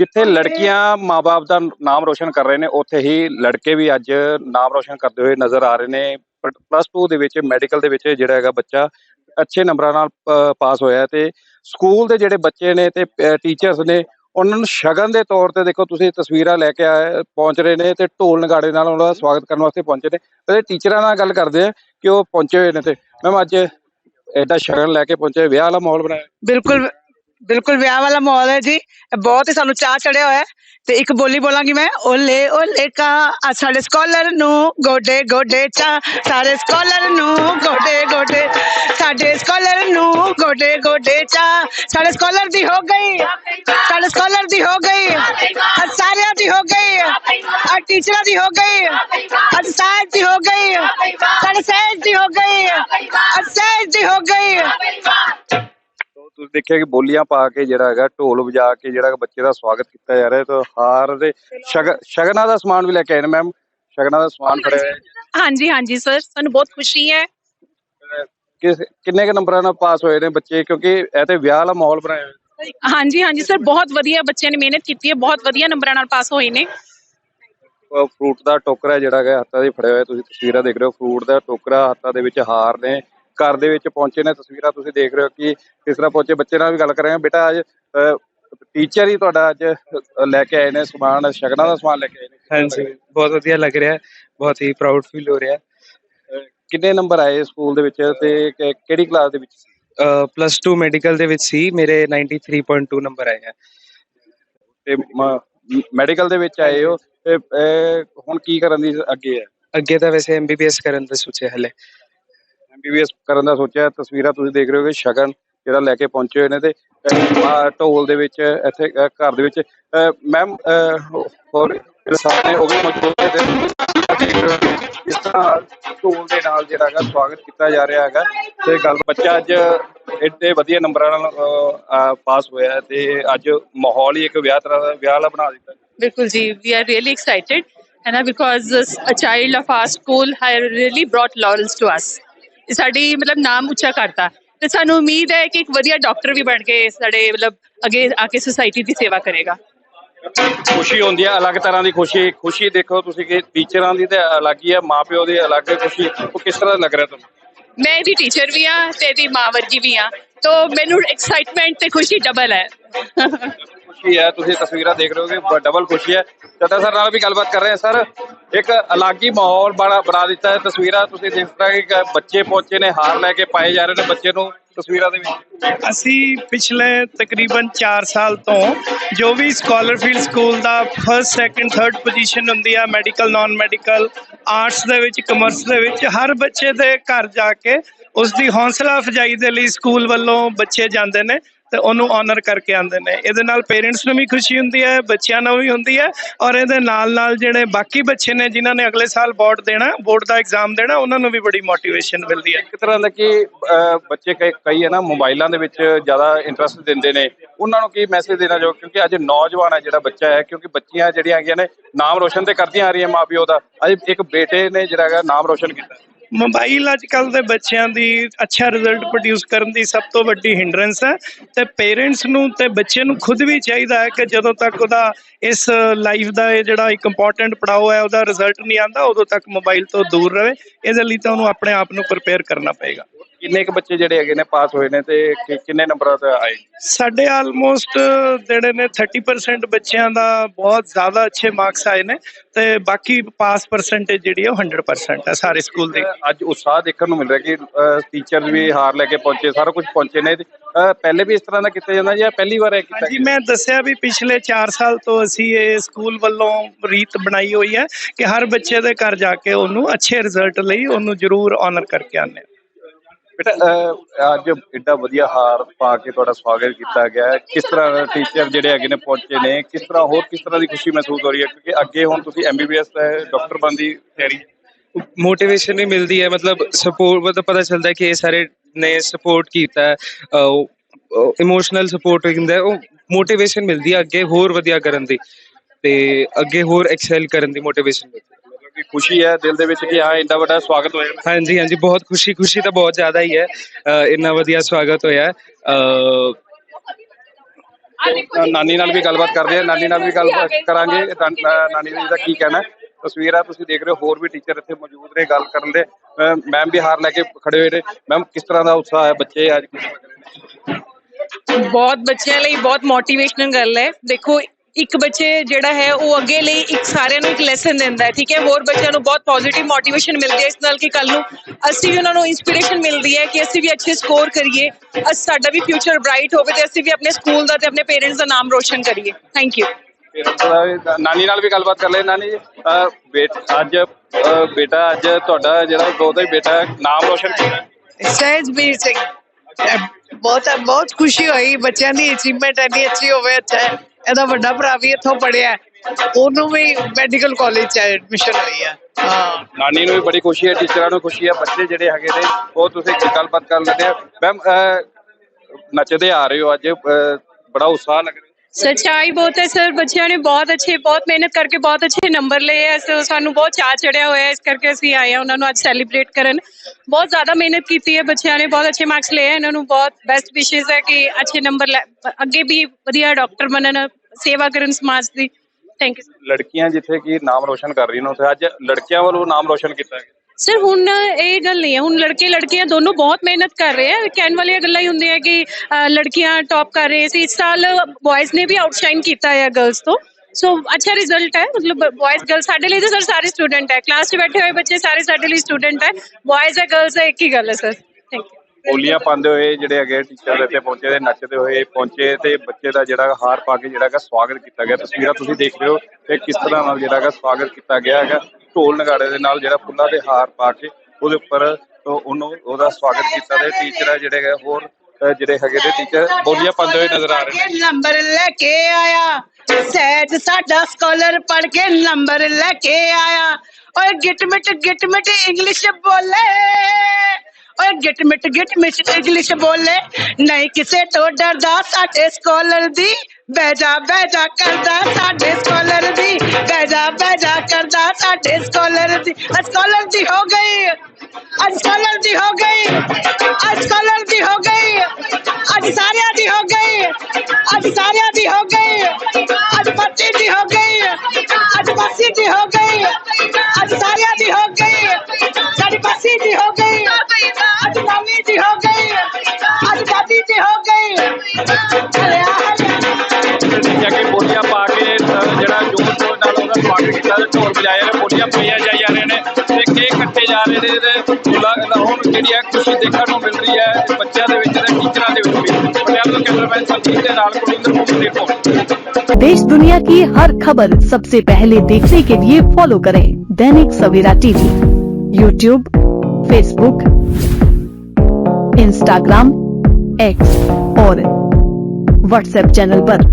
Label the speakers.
Speaker 1: ਜਿੱਥੇ ਲੜਕੀਆਂ ਮਾਪੇ ਦਾ ਨਾਮ ਰੋਸ਼ਨ ਕਰ ਰਹੇ ਨੇ ਉੱਥੇ ਹੀ ਲੜਕੇ ਵੀ ਅੱਜ ਨਾਮ ਰੋਸ਼ਨ ਕਰਦੇ ਹੋਏ ਨਜ਼ਰ ਆ ਰਹੇ ਨੇ। ਪਲੱਸ 2 ਦੇ ਵਿੱਚ ਮੈਡੀਕਲ ਦੇ ਵਿੱਚ ਜਿਹੜਾ ਹੈਗਾ ਬੱਚਾ ਅੱਛੇ ਨੰਬਰਾਂ ਨਾਲ ਪਾਸ ਹੋਇਆ ਤੇ ਸਕੂਲ ਦੇ ਜਿਹੜੇ ਬੱਚੇ ਨੇ ਤੇ ਟੀਚਰਸ ਨੇ ਉਹਨਾਂ ਨੂੰ ਸ਼ਗਨ ਦੇ ਤੌਰ ਤੇ ਦੇਖੋ ਤੁਸੀਂ ਤਸਵੀਰਾਂ ਲੈ ਕੇ ਆਏ ਪਹੁੰਚ ਰਹੇ ਨੇ ਤੇ ਢੋਲ ਨਗਾੜੇ ਨਾਲ ਉਹਨਾਂ ਦਾ ਸਵਾਗਤ ਕਰਨ ਵਾਸਤੇ ਪਹੁੰਚੇ ਨੇ। ਤੇ ਟੀਚਰਾਂ ਨਾਲ ਗੱਲ ਕਰਦੇ ਆ ਕਿ ਉਹ ਪਹੁੰਚੇ ਹੋਏ ਨੇ ਤੇ। ਮੈਮ ਅੱਜ ਐਡਾ ਸ਼ਗਨ ਲੈ ਕੇ ਪਹੁੰਚੇ ਵਿਆਹ ਵਾਲਾ ਮਾਹੌਲ ਬਣਾਇਆ।
Speaker 2: ਬਿਲਕੁਲ ਬਿਲਕੁਲ ਵਿਆਹ ਵਾਲਾ ਮਾਹੌਲ ਹੈ ਜੀ। ਬਹੁਤ ਹੀ ਸਾਨੂੰ ਚਾਹ ਚੜਿਆ ਹੋਇਆ ਤੇ ਇੱਕ ਬੋਲੀ ਬੋਲਾਂਗੀ ਮੈਂ, ਓਲੇ ਓਲੇ ਕਾ, ਆ ਸਾਡੇ ਸਕਾਲਰ ਨੂੰ ਗੋਡੇ ਗੋਡੇ ਚਾ, ਸਾਰੇ ਸਕਾਲਰ ਨੂੰ ਗੋਡੇ ਗੋਡੇ, ਸਾਡੇ ਸਕਾਲਰ ਨੂੰ ਗੋਡੇ ਗੋਡੇ ਚਾ, ਸਾਡੇ ਸਕਾਲਰ ਦੀ ਹੋ ਗਈ, ਸਾਡੇ ਸਕਾਲਰ ਦੀ ਹੋ ਗਈ ਅੱਜ ਸਾਰਿਆਂ ਦੀ ਹੋ ਗਈ ਅੱਜ ਟੀਚਰਾਂ ਦੀ ਹੋ ਗਈ ਅੱਜ ਸਾਇੰਸ ਦੀ ਹੋ ਗਈ, ਸਾਡੇ ਸਹਿਜ ਦੀ ਹੋ ਗਈ ਅੱਜ ਸਹਿਜ ਦੀ ਹੋ ਗਈ।
Speaker 1: ਤੁਸੀਂ ਦੇਖਿਆ ਕਿ ਬੋਲੀਆਂ ਪਾ ਕੇ ਜਿਹੜਾ ਹੈਗਾ ਢੋਲ ਵਜਾ ਕੇ ਜਿਹੜਾ ਬੱਚੇ ਦਾ ਸਵਾਗਤ ਕੀਤਾ ਜਾ ਰਿਹਾ ਤੇ ਹਾਰ ਦੇ ਸ਼ਗ- ਸ਼ਗਨਾਂ ਦਾ ਸਮਾਨ ਵੀ ਲੈ ਕੇ ਆਏ ਨੇ ਮੈਮ ਸ਼ਗਨਾਂ ਦਾ ਸਮਾਨ ਫੜਿਆ ਹੋਇਆ ਹੈ।
Speaker 3: ਹਾਂਜੀ ਹਾਂਜੀ ਸਰ ਸਾਨੂੰ ਬਹੁਤ ਖੁਸ਼ੀ ਹੈ।
Speaker 1: ਕਿੰਨੇ ਕੁ ਨੰਬਰਾਂ ਨਾਲ ਪਾਸ ਹੋਏ ਨੇ ਬੱਚੇ? ਕਿਉਂਕਿ ਇਹ ਤੇ ਵਿਆਹ ਵਾਲਾ ਮਾਹੌਲ ਬਣਾਇਆ ਹੋਇਆ।
Speaker 3: ਹਾਂਜੀ ਹਾਂਜੀ ਸਰ ਬਹੁਤ ਵਧੀਆ ਬੱਚਿਆਂ ਨੇ ਮਿਹਨਤ ਕੀਤੀ ਹੈ। ਬਹੁਤ ਵਧੀਆ ਨੰਬਰਾਂ ਨਾਲ ਪਾਸ ਹੋਏ ਨੇ।
Speaker 1: ਫਰੂਟ ਦਾ ਟੋਕਰਾ ਜਿਹੜਾ ਹੈਗਾ ਹੱਥਾਂ 'ਚ ਫੜਿਆ ਹੋਇਆ। ਤੁਸੀਂ ਤਸਵੀਰਾਂ ਦੇਖ ਰਹੇ ਹੋ। ਫਰੂਟ ਦਾ ਟੋਕਰਾ ਹੱਥਾਂ ਦੇ ਵਿੱਚ ਹਾਰ ਨੇ। ਘਰ ਦੇ ਵਿੱਚ ਪਹੁੰਚੇ ਨੇ ਤਸਵੀਰਾਂ ਤੁਸੀਂ ਦੇਖ ਰਹੇ ਹੋ ਕਿ ਕਿਸ ਤਰ੍ਹਾਂ ਪਹੁੰਚੇ। ਬੱਚੇ ਨਾਲ ਵੀ ਗੱਲ ਕਰ ਰਹੇ ਹਾਂ। ਬੇਟਾ ਅੱਜ ਟੀਚਰ ਹੀ ਤੁਹਾਡਾ ਅੱਜ ਲੈ ਕੇ ਆਏ ਨੇ ਸਮਾਨ ਸ਼ਗਨਾਂ ਦਾ ਸਮਾਨ ਲੈ ਕੇ ਆਏ ਨੇ।
Speaker 4: ਹਾਂਜੀ ਬਹੁਤ ਵਧੀਆ ਲੱਗ ਰਿਹਾ। ਬਹੁਤ ਹੀ ਪ੍ਰਾਊਡ ਫੀਲ ਹੋ ਰਿਹਾ।
Speaker 1: ਕਿੰਨੇ ਨੰਬਰ ਆਏ ਸਕੂਲ ਦੇ ਵਿੱਚ ਤੇ ਕਿਹੜੀ ਕਲਾਸ ਦੇ ਵਿੱਚ ਸੀ?
Speaker 4: ਪਲੱਸ 2 ਮੈਡੀਕਲ ਦੇ ਵਿੱਚ ਸੀ। ਮੇਰੇ 93.2 ਨੰਬਰ ਆਏ ਹੈ
Speaker 1: ਤੇ ਮੈਡੀਕਲ ਦੇ ਵਿੱਚ ਆਏ ਹੋ ਤੇ ਹੁਣ ਕੀ ਕਰਨ ਦੀ ਅੱਗੇ ਹੈ?
Speaker 4: ਅੱਗੇ ਤਾਂ ਵੈਸੇ ਐਮਬੀਬੀਐਸ ਕਰਨ ਦਾ ਸੋਚਿਆ ਹਲੇ।
Speaker 1: ਐਮਬੀਬੀਐਸ ਕਰਨ ਦਾ ਸੋਚਿਆ ਤਸਵੀਰਾਂ ਤੁਸੀਂ ਦੇਖ ਰਹੇ ਹੋ ਸ਼ਗਨ ਜਿਹੜਾ ਲੈ ਕੇ ਪਹੁੰਚੇ ਹੋਏ ਨੇ ਤੇ ਢੋਲ ਦੇ ਵਿੱਚ ਇੱਥੇ ਘਰ ਦੇ ਵਿੱਚ ਮੈਮ ਹੋਰ ਸਾਰੇ ਹੋ ਗਏ ਮੌਜੂਦ ਨੇ ਇਸ ਤਰ੍ਹਾਂ ਢੋਲ ਦੇ ਨਾਲ ਜਿਹੜਾ ਹੈਗਾ ਸਵਾਗਤ ਕੀਤਾ ਜਾ ਰਿਹਾ ਹੈਗਾ ਤੇ ਗੱਲ ਬੱਚਾ ਅੱਜ ਇੱਡੇ ਵਧੀਆ ਨੰਬਰਾਂ ਨਾਲ ਪਾਸ ਹੋਇਆ ਤੇ ਅੱਜ ਮਾਹੌਲ ਹੀ ਇੱਕ ਵਿਆਹ ਤਰ੍ਹਾਂ ਦਾ ਵਿਆਹ ਵਾਲਾ ਬਣਾ ਦਿੱਤਾ
Speaker 5: Bilkul ji, we are really excited, है because a child of our school has really brought laurels to us. ਸਾਡੀ ਮਤਲਬ ਨਾਮ ਉੱਚਾ ਕਰਤਾ। ਤੇ ਸਾਨੂੰ ਉਮੀਦ ਹੈ ਕਿ ਇੱਕ ਵਧੀਆ ਡਾਕਟਰ ਵੀ ਬਣ ਕੇ ਸਾਡੇ ਮਤਲਬ ਅੱਗੇ ਆ ਕੇ ਸੁਸਾਇਟੀ ਦੀ ਸੇਵਾ ਕਰੇਗਾ।
Speaker 1: ਖੁਸ਼ੀ ਹੁੰਦੀ ਹੈ ਅਲੱਗ ਤਰ੍ਹਾਂ ਦੀ ਖੁਸ਼ੀ। ਖੁਸ਼ੀ ਦੇਖੋ ਤੁਸੀਂ ਕਿ ਟੀਚਰਾਂ ਦੀ ਤੇ ਅਲੱਗ ਹੀ ਹੈ ਮਾਪਿਓ ਦੀ ਅਲੱਗ ਹੈ ਖੁਸ਼ੀ। ਉਹ ਕਿਸ ਤਰ੍ਹਾਂ ਲੱਗ ਰਿਹਾ ਤੁਹਾਨੂੰ?
Speaker 5: ਮੈਂ ਇਹਦੀ ਟੀਚਰ ਵੀ ਹਾਂ ਤੇ ਇਹਦੀ ਮਾਂ ਵਰਗੀ ਵੀ ਹਾਂ। ਤਾਂ ਮੈਨੂੰ ਐਕਸਾਈਟਮੈਂਟ ਤੇ ਖੁਸ਼ੀ ਡਬਲ ਹੈ।
Speaker 1: ਖੁਸ਼ੀ ਹੈ ਤੁਸੀਂ ਤਸਵੀਰਾਂ ਦੇਖ ਰਹੇ ਹੋ ਕਿ ਡਬਲ ਖੁਸ਼ੀ ਹੈ। ਚੱਡਾ ਸਰ ਨਾਲ ਵੀ ਗੱਲਬਾਤ ਕਰ ਰਹੇ ਹਾਂ ਸਰ। ਇੱਕ ਅਲੱਗ ਹੀ ਮਾਹੌਲ ਬਣਾ ਬਣਾ ਦਿੱਤਾ ਹੈ ਤਸਵੀਰਾਂ। ਤੁਸੀਂ ਦੇਖ ਸਕਦੇ ਕਿ ਬੱਚੇ ਪਹੁੰਚੇ ਨੇ ਹਾਰ ਲੈ ਕੇ ਪਾਏ ਜਾ ਰਹੇ ਨੇ ਬੱਚੇ ਨੂੰ ਤਸਵੀਰਾਂ ਦੇ ਵਿੱਚ।
Speaker 6: ਅਸੀਂ ਪਿਛਲੇ ਤਕਰੀਬਨ 4 ਸਾਲ ਤੋਂ ਜੋ ਵੀ ਸਕਾਲਰਫੀਲਡ ਸਕੂਲ ਦਾ ਫਰਸਟ ਸੈਕੰਡ ਥਰਡ ਪੋਜੀਸ਼ਨ ਹੁੰਦੀ ਆ ਮੈਡੀਕਲ ਨਾਨ ਮੈਡੀਕਲ ਆਰਟਸ ਦੇ ਵਿੱਚ ਕਮਰਸ ਦੇ ਵਿੱਚ, ਹਰ ਬੱਚੇ ਦੇ ਘਰ ਜਾ ਕੇ ਉਸ ਦੀ ਹੌਸਲਾ ਅਫਜਾਈ ਦੇ ਲਈ ਸਕੂਲ ਵੱਲੋਂ ਬੱਚੇ ਜਾਂਦੇ ਨੇ। ਤੇ ਉਹਨੂੰ ਆਨਰ ਕਰਕੇ ਆਉਂਦੇ ਨੇ। ਇਹਦੇ ਨਾਲ ਪੇਰੈਂਟਸ ਨੂੰ ਵੀ ਖੁਸ਼ੀ ਹੁੰਦੀ ਹੈ, ਬੱਚਿਆਂ ਨੂੰ ਵੀ ਹੁੰਦੀ ਹੈ ਔਰ ਇਹਦੇ ਨਾਲ ਨਾਲ ਜਿਹੜੇ ਬਾਕੀ ਬੱਚੇ ਨੇ ਜਿਨ੍ਹਾਂ ਨੇ ਅਗਲੇ ਸਾਲ ਬੋਰਡ ਦੇਣਾ ਬੋਰਡ ਦਾ ਐਗਜ਼ਾਮ ਦੇਣਾ, ਉਹਨਾਂ ਨੂੰ ਵੀ ਬੜੀ ਮੋਟੀਵੇਸ਼ਨ ਮਿਲਦੀ ਹੈ।
Speaker 1: ਇੱਕ ਤਰ੍ਹਾਂ ਦਾ ਕਿ ਬੱਚੇ ਕਈ ਕਈ ਹੈ ਨਾ ਮੋਬਾਈਲਾਂ ਦੇ ਵਿੱਚ ਜ਼ਿਆਦਾ ਇੰਟਰਸਟ ਦਿੰਦੇ ਨੇ। ਉਹਨਾਂ ਨੂੰ ਕੀ ਮੈਸੇਜ ਦੇਣਾ ਜੋ ਕਿਉਂਕਿ ਅੱਜ ਨੌਜਵਾਨ ਹੈ ਜਿਹੜਾ ਬੱਚਾ ਹੈ, ਕਿਉਂਕਿ ਬੱਚੀਆਂ ਜਿਹੜੀਆਂ ਹੈਗੀਆਂ ਨੇ, ਨਾਮ ਰੋਸ਼ਨ ਤੇ ਕਰਦੀਆਂ ਆ ਰਹੀਆਂ ਮਾਪਿਓ ਦਾ। ਅੱਜ ਇੱਕ ਬੇਟੇ ਨੇ ਜਿਹੜਾ ਹੈਗਾ, ਨਾਮ ਰੋਸ਼ਨ ਕੀਤਾ।
Speaker 6: ਮੋਬਾਈਲ ਅੱਜ ਕੱਲ ਦੇ ਬੱਚਿਆਂ ਦੀ ਅੱਛਾ ਰਿਜ਼ਲਟ ਪ੍ਰੋਡਿਊਸ ਕਰਨ ਦੀ ਸਭ ਤੋਂ ਵੱਡੀ ਹਿੰਡਰੈਂਸ ਹੈ। ਤੇ ਪੇਰੈਂਟਸ ਨੂੰ ਤੇ ਬੱਚੇ ਨੂੰ ਖੁਦ ਵੀ ਚਾਹੀਦਾ ਹੈ ਕਿ ਜਦੋਂ ਤੱਕ ਉਹਦਾ ਇਸ ਲਾਈਫ ਦਾ ਇਹ ਜਿਹੜਾ ਇੱਕ ਇੰਪੋਰਟੈਂਟ ਪੜਾਅ ਹੈ, ਉਹਦਾ ਰਿਜ਼ਲਟ ਨਹੀਂ ਆਂਦਾ ਉਦੋਂ ਤੱਕ ਮੋਬਾਈਲ ਤੋਂ ਦੂਰ ਰਹੇ। ਇਹਦੇ ਲਈ ਤਾਂ ਉਹਨੂੰ ਆਪਣੇ ਆਪ ਨੂੰ ਪ੍ਰਪੇਅਰ ਕਰਨਾ ਪਏਗਾ।
Speaker 1: ਕਿੰਨੇ ਕੁ ਬੱਚੇ ਜਿਹੜੇ ਹੈਗੇ ਨੇ ਪਾਸ ਹੋਏ ਨੇ ਤੇ ਕਿ- ਕਿੰਨੇ ਨੰਬਰਾਂ ਤੇ ਆਏ?
Speaker 6: ਸਾਡੇ ਆਲਮੋਸਟ ਜਿਹੜੇ ਨੇ 30% ਬੱਚਿਆਂ ਦਾ ਬਹੁਤ ਜ਼ਿਆਦਾ ਅੱਛੇ ਮਾਰਕਸ ਆਏ ਨੇ ਤੇ ਬਾਕੀ ਪਾਸ ਪਰਸੈਂਟੇਜ ਜਿਹੜੀ ਹੈ ਉਹ 100% ਹੈ ਸਾਰੇ ਸਕੂਲ ਦੀ।
Speaker 1: ਅੱਜ ਉਤਸ਼ਾਹ ਦੇਖਣ ਨੂੰ ਮਿਲ ਰਿਹਾ ਕਿ ਟੀਚਰ ਵੀ ਹਾਰ ਲੈ ਕੇ ਪਹੁੰਚੇ ਸਾਰਾ ਕੁਝ ਪਹੁੰਚੇ ਨੇ। ਅਹ, ਪਹਿਲੇ ਵੀ ਇਸ ਤਰ੍ਹਾਂ ਦਾ ਕੀਤਾ ਜਾਂਦਾ ਜਾਂ ਪਹਿਲੀ ਵਾਰ ਇਹ ਕੀਤਾ
Speaker 6: ਹਾਂਜੀ ਮੈਂ ਦੱਸਿਆ ਵੀ ਪਿਛਲੇ 4 ਸਾਲ ਤੋਂ ਅਸੀਂ ਇਹ ਸਕੂਲ ਵੱਲੋਂ ਰੀਤ ਬਣਾਈ ਹੋਈ ਹੈ ਕਿ ਹਰ ਬੱਚੇ ਦੇ ਘਰ ਜਾ ਕੇ ਉਹਨੂੰ ਅੱਛੇ ਰਿਜ਼ਲਟ ਲਈ ਉਹਨੂੰ ਜ਼ਰੂਰ ਆਨਰ ਕਰਕੇ ਆਉਂਦੇ ਹਾਂ।
Speaker 1: ਬੇਟਾ ਅਹ, ਅੱਜ ਏਡਾ ਵਧੀਆ ਹਾਰ ਪਾ ਕੇ ਤੁਹਾਡਾ ਸਵਾਗਤ ਕੀਤਾ ਗਿਆ ਹੈ। ਕਿਸ ਤਰ੍ਹਾਂ ਟੀਚਰ ਜਿਹੜੇ ਹੈਗੇ ਨੇ ਪਹੁੰਚੇ ਨੇ ਕਿਸ ਤਰ੍ਹਾਂ ਹੋਰ ਕਿਸ ਤਰ੍ਹਾਂ ਦੀ ਖੁਸ਼ੀ ਮਹਿਸੂਸ ਹੋ ਰਹੀ ਹੈ? ਕਿਉਂਕਿ ਅੱਗੇ ਹੁਣ ਤੁਸੀਂ ਐਮਬੀਬੀਐਸ ਡਾਕਟਰ ਬਣਨ ਦੀ ਤਿਆਰੀ।
Speaker 4: ਮੋਟੀਵੇਸ਼ਨ ਵੀ ਮਿਲਦੀ ਹੈ ਮਤਲਬ ਸਪੋਰਟ ਮਤਲਬ ਪਤਾ ਚੱਲਦਾ ਹੈ ਕਿ ਇਹ ਸਾਰੇ ਨੇ ਸਪੋਰਟ ਕੀਤਾ ਹੈ ਇਮੋਸ਼ਨਲ ਸਪੋਰਟ ਹੁੰਦਾ ਹੈ ਉਹ ਮੋਟੀਵੇਸ਼ਨ ਮਿਲਦੀ ਹੈ ਅੱਗੇ ਹੋਰ ਵਧੀਆ ਕਰਨ ਦੀ। ਤੇ ਅੱਗੇ ਹੋਰ ਐਕਸੈਲ ਕਰਨ ਦੀ ਮੋਟੀਵੇਸ਼ਨ ਮਿਲਦੀ ਹੈ।
Speaker 1: ਖੁਸ਼ੀ ਹੈ ਦਿਲ ਦੇ ਵਿੱਚ ਕਿ ਹਾਂ ਏਡਾ ਵੱਡਾ ਸਵਾਗਤ ਹੋਇਆ।
Speaker 4: ਹਾਂਜੀ ਹਾਂਜੀ ਬਹੁਤ ਖੁਸ਼ੀ ਖੁਸ਼ੀ ਤਾਂ ਬਹੁਤ ਜ਼ਿਆਦਾ ਹੀ ਹੈ। ਇੰਨਾ ਵਧੀਆ ਸਵਾਗਤ ਹੋਇਆ।
Speaker 1: ਨਾਨੀ ਨਾਲ ਵੀ ਗੱਲਬਾਤ ਕਰਦੇ ਆ ਨਾਨੀ ਨਾਲ ਵੀ ਗੱਲ ਕਰਾਂਗੇ। ਨਾਨੀ ਜੀ ਦਾ ਕੀ ਕਹਿਣਾ ਹੈ। ਤਸਵੀਰ ਆ ਤੁਸੀਂ ਦੇਖ ਰਹੇ ਹੋ ਹੋਰ ਵੀ ਟੀਚਰ ਇੱਥੇ ਮੌਜੂਦ ਨੇ ਗੱਲ ਕਰਨ ਦੇ। ਮੈਮ ਵੀ ਹਾਰ ਲੈ ਕੇ ਖੜੇ ਹੋਏ ਨੇ। ਮੈਮ ਕਿਸ ਤਰ੍ਹਾਂ ਦਾ ਉਤਸ਼ਾਹ ਹੈ ਬੱਚੇ ਅੱਜ?
Speaker 5: ਬਹੁਤ ਬੱਚਿਆਂ ਲਈ ਬਹੁਤ ਮੋਟੀਵੇਸ਼ਨਲ ਗੱਲ ਹੈ। ਦੇਖੋ ਇੱਕ ਬੱਚੇ ਜਿਹੜਾ ਹੈ ਉਹ ਅੱਗੇ ਲਈ ਇੱਕ ਸਾਰਿਆਂ ਨੂੰ ਇੱਕ ਲੈਸਨ ਦਿੰਦਾ ਹੈ ਠੀਕ ਹੈ? ਹੋਰ ਬੱਚਿਆਂ ਨੂੰ ਬਹੁਤ ਪੋਜ਼ਿਟਿਵ ਮੋਟੀਵੇਸ਼ਨ ਮਿਲਦੀ ਹੈ ਇਸ ਨਾਲ ਕਿ ਕੱਲ ਨੂੰ ਅਸੀਂ ਵੀ ਉਹਨਾਂ ਨੂੰ ਇਨਸਪੀਰੇਸ਼ਨ ਮਿਲਦੀ ਹੈ ਕਿ ਅਸੀਂ ਵੀ ਅੱਛੇ ਸਕੋਰ ਕਰੀਏ ਅਸ ਸਾਡਾ ਵੀ ਫਿਊਚਰ ਬ੍ਰਾਈਟ ਹੋਵੇ ਤੇ ਅਸੀਂ ਵੀ ਆਪਣੇ ਸਕੂਲ ਦਾ ਤੇ ਆਪਣੇ ਪੇਰੈਂਟਸ ਦਾ ਨਾਮ ਰੋਸ਼ਨ ਕਰੀਏ। ਥੈਂਕ ਯੂ
Speaker 1: ਨਾਨੀ ਨਾਲ ਵੀ ਗੱਲਬਾਤ ਕਰ ਲੈ ਨਾਨੀ ਅੱਜ ਅ, ਬੇਟਾ ਅੱਜ ਤੁਹਾਡਾ ਜਿਹੜਾ ਦੋ ਦਾ ਹੀ ਬੇਟਾ ਨਾਮ ਰੋਸ਼ਨ ਕੀਤਾ
Speaker 7: ਸਹਿਜਵੀਰ ਸਿੰਘ। ਬਹੁਤ ਬਹੁਤ ਖੁਸ਼ੀ ਹੋਈ ਬੱਚਿਆਂ ਦੀ ਅਚੀਵਮੈਂਟ ਇੰਨੀ ਅੱਛੀ ਹੋਵੇ ਅੱਛਾ ਹੈ। ਇਹਦਾ ਵੱਡਾ ਭਰਾ ਵੀ ਇੱਥੋਂ ਪੜਿਆ ਉਹਨੂੰ ਵੀ ਮੈਡੀਕਲ ਕਾਲਜ ਚ ਐਡਮਿਸ਼ਨ ਹੋਈ ਹੈ ਹਾਂ।
Speaker 1: ਨਾਨੀ ਨੂੰ ਵੀ ਬੜੀ ਖੁਸ਼ੀ ਹੈ ਟੀਚਰਾਂ ਨੂੰ ਖੁਸ਼ੀ ਹੈ। ਬੱਚੇ ਜਿਹੜੇ ਹੈਗੇ ਨੇ, ਉਹ ਤੁਸੀਂ ਗੱਲਬਾਤ ਕਰ ਲੈਂਦੇ ਆ। ਮੈਮ ਨੱਚਦੇ ਆ ਰਹੇ ਹੋ ਅੱਜ। ਬੜਾ ਉਤਸ਼ਾਹ ਲੱਗ ਰਿਹਾ।
Speaker 5: ਸੱਚਾਈ ਬਹੁਤ ਹੈ ਸਰ, ਬੱਚਿਆਂ ਨੇ ਬਹੁਤ ਅੱਛੇ, ਬਹੁਤ ਮਿਹਨਤ ਕਰਕੇ ਬਹੁਤ ਅੱਛੇ ਨੰਬਰ ਲਏ ਹੈ, ਸੋ ਸਾਨੂੰ ਬਹੁਤ ਚਾਅ ਚੜਿਆ ਹੋਇਆ ਇਸ ਕਰਕੇ ਅਸੀਂ ਆਏ ਹਾਂ, ਉਹਨਾਂ ਨੂੰ ਅੱਜ ਸੈਲੀਬ੍ਰੇਟ ਕਰਨ। ਬਹੁਤ ਜ਼ਿਆਦਾ ਮਿਹਨਤ ਕੀਤੀ ਹੈ, ਬੱਚਿਆਂ ਨੇ ਬਹੁਤ ਅੱਛੇ ਮਾਰਕਸ ਲਏ ਹੈ, ਇਹਨਾਂ ਨੂੰ ਬਹੁਤ ਬੈਸਟ ਵਿਸ਼ੇਸ ਹੈ ਕਿ ਅੱਛੇ ਨੰਬਰ ਅੱਗੇ ਵੀ ਵਧੀਆ ਡਾਕਟਰ ਬਣਨ, ਸੇਵਾ ਕਰਨ ਸਮਾਜ ਦੀ। ਥੈਂਕ ਯੂ
Speaker 1: ਲੜਕੀਆਂ ਜਿੱਥੇ ਕਿ ਨਾਮ ਰੋਸ਼ਨ ਕਰ ਰਹੀਆਂ ਨੇ, ਉੱਥੇ ਅੱਜ ਲੜਕਿਆਂ ਵੱਲੋਂ ਨਾਮ ਰੋਸ਼ਨ ਕੀਤਾ ਗਿਆ।
Speaker 5: ਸਰ ਹੁਣ ਇਹ ਗੱਲ ਨਹੀਂ ਹੈ। ਹੁਣ ਲੜਕੇ, ਲੜਕੀਆਂ ਦੋਨੋਂ ਬਹੁਤ ਮਿਹਨਤ ਕਰ ਰਹੇ ਆ ਕਹਿਣ ਵਾਲੀਆਂ ਗੱਲਾਂ ਹੀ ਹੁੰਦੀਆਂ ਕਿ ਲੜਕੀਆਂ ਟੌਪ ਕਰ ਰਹੇ ਸੀ। ਇਸ ਸਾਲ ਬॉयਜ਼ ਨੇ ਵੀ ਆਊਟਸ਼ਾਈਨ ਕੀਤਾ ਹੈ ਗਰਲਸ ਤੋਂ। ਸੋ ਅੱਛਾ ਰਿਜ਼ਲਟ ਹੈ। ਮਤਲਬ ਬॉयਜ਼ ਗਰਲ ਸਾਡੇ ਲਈ ਤਾਂ ਸਰ ਸਾਰੇ ਸਟੂਡੈਂਟ ਹੈ। ਕਲਾਸ 'ਚ ਬੈਠੇ ਹੋਏ ਬੱਚੇ ਸਾਰੇ ਸਾਡੇ ਲਈ ਸਟੂਡੈਂਟ ਹੈ। ਬॉयਜ਼ ਹੈ ਗਰਲਸ ਹੈ, ਇੱਕ ਹੀ ਗੱਲ ਹੈ ਸਰ ਥੈਂਕ ਯੂ
Speaker 1: ਬੋਲੀਆਂ ਪਾਉਂਦੇ ਹੋਏ ਜਿਹੜੇ ਹੈਗੇ ਟੀਚਰ ਇੱਥੇ ਪਹੁੰਚੇ ਤੇ ਨੱਚਦੇ ਹੋਏ ਪਹੁੰਚੇ ਤੇ ਬੱਚੇ ਦਾ ਜਿਹੜਾ ਹਾਰ ਪਾ ਕੇ ਜਿਹੜਾ ਹੈਗਾ ਸਵਾਗਤ ਕੀਤਾ ਗਿਆ। ਤਸਵੀਰਾਂ ਤੁਸੀਂ ਦੇਖ ਰਹੇ ਹੋ ਤੇ ਕਿਸ ਤਰ੍ਹਾਂ ਨਾਲ ਜਿਹੜਾ ਹੈਗਾ ਸਵਾਗਤ ਕੀਤਾ ਗਿਆ ਹੈਗਾ। ਢੋਲ ਨਗਾੜੇ ਦੇ ਨਾਲ ਜਿਹੜਾ ਫੁੱਲਾਂ ਦੇ ਹਾਰ ਪਾ ਕੇ ਉਹਦੇ ਉੱਪਰ ਉਹਨੂੰ ਉਹਦਾ ਸਵਾਗਤ ਕੀਤਾ ਤੇ ਟੀਚਰ ਜਿਹੜੇ ਹੈਗੇ ਹੋਰ ਜਿਹੜੇ ਹੈਗੇ ਨੇ ਟੀਚਰ ਬੋਲੀਆਂ ਪਾਉਂਦੇ ਹੋਏ ਨਜ਼ਰ ਆ ਰਹੇ ਨੇ।
Speaker 2: ਨੰਬਰ ਲੈ ਕੇ ਆਇਆ। ਸਹਿਜ ਸਾਡਾ ਸਕਾਲਰ ਪੜ ਕੇ ਨੰਬਰ ਲੈ ਕੇ ਆਇਆ। ਓਏ ਗਿਟ ਮਿਟ, ਗਿਟ ਇੰਗਲਿਸ਼ ਬੋਲੇ। ਓਏ ਗਿਟ ਮਿਟ ਗਿਟ ਮਿਟ ਇੰਗਲਿਸ਼ ਬੋਲੇ। ਨਹੀਂ ਕਿਸੇ ਤੋਂ ਡਰਦਾ ਸਾਡੇ ਸਕਾਲਰ ਦੀ। ਬੈਜਾ ਬੈਜਾ ਕਰਦਾ ਸਾਡੇ ਸਕਾਲਰ ਦੀ। ਬੈਜਾ ਬੈਜਾ ਕਰਦਾ ਸਾਡੇ ਸਕਾਲਰ ਦੀ। ਸਕਾਲਰ ਦੀ ਹੋ ਗਈ। ਅੱਜ ਸਕਾਲਰ ਦੀ ਹੋ ਗਈ। ਅੱਜ ਸਕਾਲਰ ਦੀ ਹੋ ਗਈ। ਅੱਜ ਸਾਰਿਆਂ ਦੀ ਹੋ ਗਈ। ਅੱਜ ਸਾਰਿਆਂ ਦੀ ਹੋ ਗਈ। ਅੱਜ ਬੱਚੀ ਦੀ ਹੋ ਗਈ। ਅੱਜ ਬੱਸੀ ਦੀ ਹੋ ਗਈ। ਅੱਜ ਸਾਰਿਆਂ ਦੀ ਹੋ ਗਈ।
Speaker 1: ਜਾ ਰਹੇ ਨੇ ਤੇ ਲਾ- ਲਾ- ਹੁਣ ਜਿਹੜੀ ਹੈ ਖੁਸ਼ੀ ਦੇਖਣ ਨੂੰ ਮਿਲ ਰਹੀ ਹੈ ਬੱਚਿਆਂ ਦੇ ਵਿੱਚ ਤੇ ਟੀਚਰਾਂ ਦੇ ਵਿੱਚ ਵੀ ਪਟਿਆਲਾ ਤੋਂ ਕੈਮਰਾਮੈਨ ਸੰਦੀਪ ਦੇ ਨਾਲ ਕੁਲਿੰਦਰ ਕੁਮਾਰ ਰਿਪੋਰਟ
Speaker 8: देश दुनिया की हर खबर सबसे पहले देखने के लिए फॉलो करें Dainik Savera TV YouTube Facebook Instagram X और व्हाट्सएप चैनल पर।